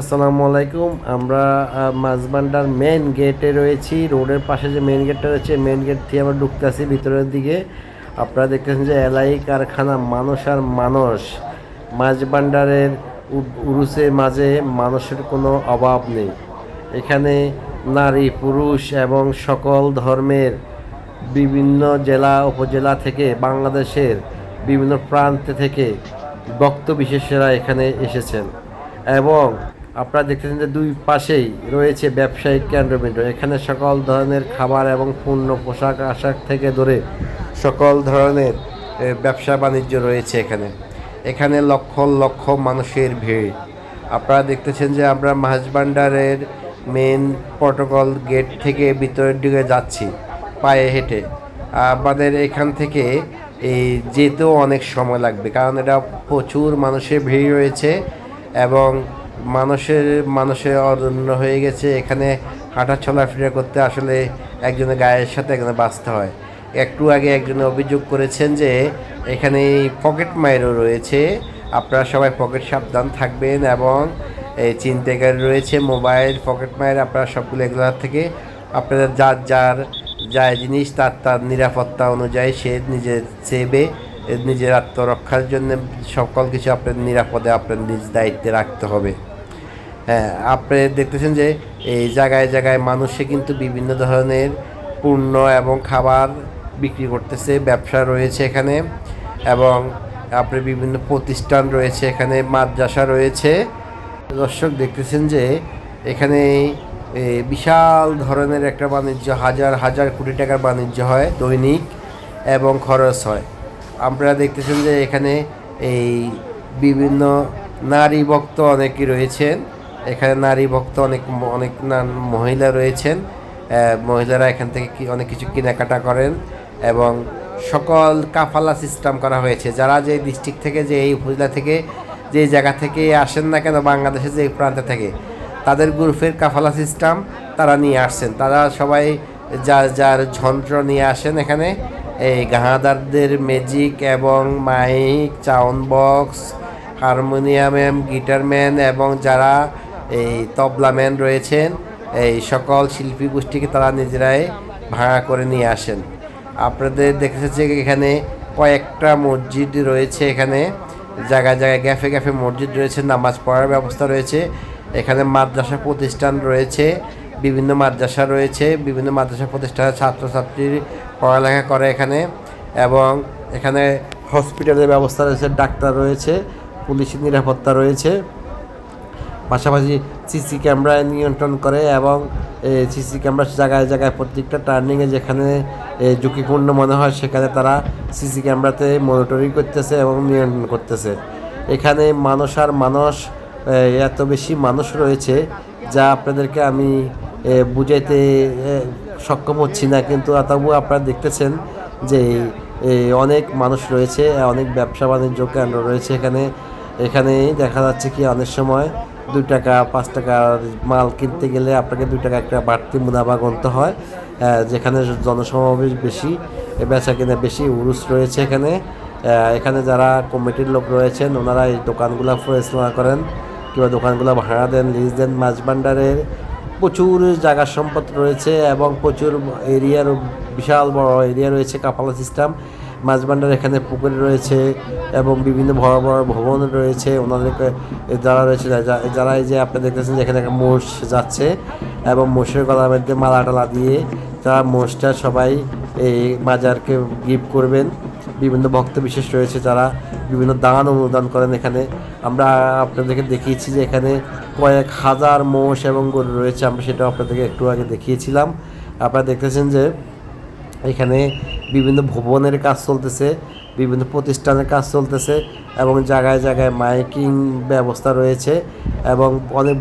আসসালামু আলাইকুম। আমরা মাঝবান্ডার মেন গেটে রয়েছি। রোডের পাশে যে মেন গেটটা রয়েছে মেন গেট থেকে আমরা ঢুকতে আসি ভিতরের দিকে। আপনারা দেখতেছেন যে এলআই কারখানা মানুষ আর মানুষ। মাঝবান্ডারের উরুসের মাঝে মানুষের কোনো অভাব নেই। এখানে নারী, পুরুষ এবং সকল ধর্মের বিভিন্ন জেলা, উপজেলা থেকে, বাংলাদেশের বিভিন্ন প্রান্ত থেকে বক্ত বিশেষেরা এখানে এসেছেন। এবং আপনারা দেখতেছেন যে দুই পাশেই রয়েছে ব্যবসায়িক কেন্দ্রবিন্দু। এখানে সকল ধরনের খাবার এবং পণ্য, পোশাক আশাক থেকে ধরে সকল ধরনের ব্যবসা বাণিজ্য রয়েছে এখানে। এখানে লক্ষ লক্ষ মানুষের ভিড়। আপনারা দেখতেছেন যে আমরা মাঝবান্ডারের মেন প্রটোকল গেট থেকে ভিতরের দিকে যাচ্ছি, পায়ে হেঁটে। আমাদের এখান থেকে, এই, যেতেও অনেক সময় লাগবে, কারণ এটা প্রচুর মানুষের ভিড় রয়েছে এবং মানুষের মানুষের অরণ্য হয়ে গেছে, এখানে হাঁটা চলাফেরা করতে আসলে একজনের গায়ের সাথে একজনে বাঁচতে হয়। একটু আগে একজনে অভিযোগ করেছেন যে, এখানে পকেট মায়েরও রয়েছে। আপনারা সবাই পকেট সাবধান থাকবেন এবং এই চিন্তাকারী রয়েছে, মোবাইল, পকেট মায়ের আপনারা সবগুলো এগুলোর থেকে আপনাদের যার যার যা জিনিস, তার তার নিরাপত্তা অনুযায়ী সে নিজের সেবে, নিজের আত্মরক্ষার জন্য সকল কিছু আপনার নিরাপদে আপনার নিজ দায়িত্বে রাখতে হবে। হ্যাঁ আপনি দেখতেছেন যে এই জায়গায় জায়গায় মানুষে কিন্তু বিভিন্ন ধরনের পণ্য এবং খাবার বিক্রি করতেছে, ব্যবসা রয়েছে এখানে এবং আপনি বিভিন্ন প্রতিষ্ঠান রয়েছে এখানে, মাদ্রাসা রয়েছে। দর্শক দেখতেছেন যে এখানে বিশাল ধরনের একটা বাণিজ্য, হাজার হাজার কোটি টাকার বাণিজ্য হয়, দৈনিক এবং খরচ হয়। আপনারা দেখতেছেন যে এখানে এই বিভিন্ন নারী ভক্ত অনেকেই রয়েছেন। এখানে নারী ভক্ত অনেক অনেক মহিলা রয়েছেন। মহিলারা এখান থেকে কি অনেক কিছু কেনাকাটা করেন এবং সকল কাফালা সিস্টেম করা হয়েছে। যারা যে ডিস্ট্রিক্ট থেকে যে এই উপজেলা থেকে যে জায়গা থেকে আসেন না কেন, বাংলাদেশের যে প্রান্তে থেকে, তাদের গ্রুপের কাফালা সিস্টেম তারা নিয়ে আসছেন। তারা সবাই যার যার যন্ত্র নিয়ে আসেন এখানে। এই গাহাদারদের ম্যাজিক এবং মাইক চাউন বক্স হারমোনিয়াম গিটারম্যান এবং যারা এই তবলাম্যান রয়েছেন, এই সকল শিল্পী গোষ্ঠীকে তারা নিজেরাই ভাড়া করে নিয়ে আসেন। আপনাদের দেখেছে যে এখানে কয়েকটা মসজিদ রয়েছে এখানে, জায়গায় জায়গায় গ্যাফে গ্যাফে মসজিদ রয়েছে, নামাজ পড়ার ব্যবস্থা রয়েছে, এখানে মাদ্রাসা প্রতিষ্ঠান রয়েছে, বিভিন্ন মাদ্রাসা রয়েছে, বিভিন্ন মাদ্রাসা প্রতিষ্ঠানের ছাত্রছাত্রীর পড়ালেখা করে এখানে এবং এখানে হসপিটালের ব্যবস্থা রয়েছে, ডাক্তার রয়েছে পুলিশের নিরাপত্তা রয়েছে। পাশাপাশি সিসি ক্যামেরা নিয়ন্ত্রণ করে এবং সিসি ক্যামেরা জায়গায় জায়গায় প্রত্যেকটা টার্নিংয়ে যেখানে ঝুঁকিপূর্ণ মনে হয়, সেখানে তারা সিসি ক্যামেরাতে মনিটরিং করতেছে এবং নিয়ন্ত্রণ করতেছে। এখানে মানুষ আর মানুষ এত বেশি মানুষ রয়েছে যা আপনাদেরকে আমি বুঝাইতে সক্ষম হচ্ছি না। কিন্তু তবুও আপনারা দেখতেছেন যে অনেক মানুষ রয়েছে, অনেক ব্যবসা বাণিজ্য কেন্দ্র রয়েছে এখানে। এখানে দেখা যাচ্ছে কি অনেক সময় দুই টাকা, পাঁচ টাকার মাল কিনতে গেলে আপনাকে দুই টাকা একটা বাড়তি মুনাফা গুনতে হয়। যেখানে জনসমাবেশ বেশি বেচা কিনা বেশি উরুস রয়েছে এখানে। এখানে যারা কমিটির লোক রয়েছেন, ওনারা এই দোকানগুলো পরিচালনা করেন কিংবা দোকানগুলো ভাড়া দেন লিজ দেন। মাছ ভাণ্ডারের প্রচুর জায়গা সম্পদ রয়েছে এবং প্রচুর এরিয়ার বিশাল বড় এরিয়া রয়েছে কাপালা সিস্টেম মাছবান্ডার এখানে পুকুর রয়েছে এবং বিভিন্ন বড় বড় ভবন রয়েছে। ওনাদেরকে যারা রয়েছে, যারা এই যে আপনি দেখতেছেন যে এখানে একটা মোষ যাচ্ছে এবং মোষের গলার মধ্যে মালা টালা দিয়ে তারা মোষটা সবাই এই মাজারকে গিফট করবেন। বিভিন্ন ভক্ত বিশেষ রয়েছে যারা বিভিন্ন দান অনুদান করেন এখানে। আমরা আপনাদেরকে দেখিয়েছি যে এখানে কয়েক হাজার মোষ এবং গরু রয়েছে। আমরা সেটাও আপনাদেরকে একটু আগে দেখিয়েছিলাম। আপনারা দেখতেছেন যে এখানে বিভিন্ন ভবনের কাজ চলতেছে, বিভিন্ন প্রতিষ্ঠানের কাজ চলতেছে এবং জায়গায় জায়গায় মাইকিং ব্যবস্থা রয়েছে এবং অনেক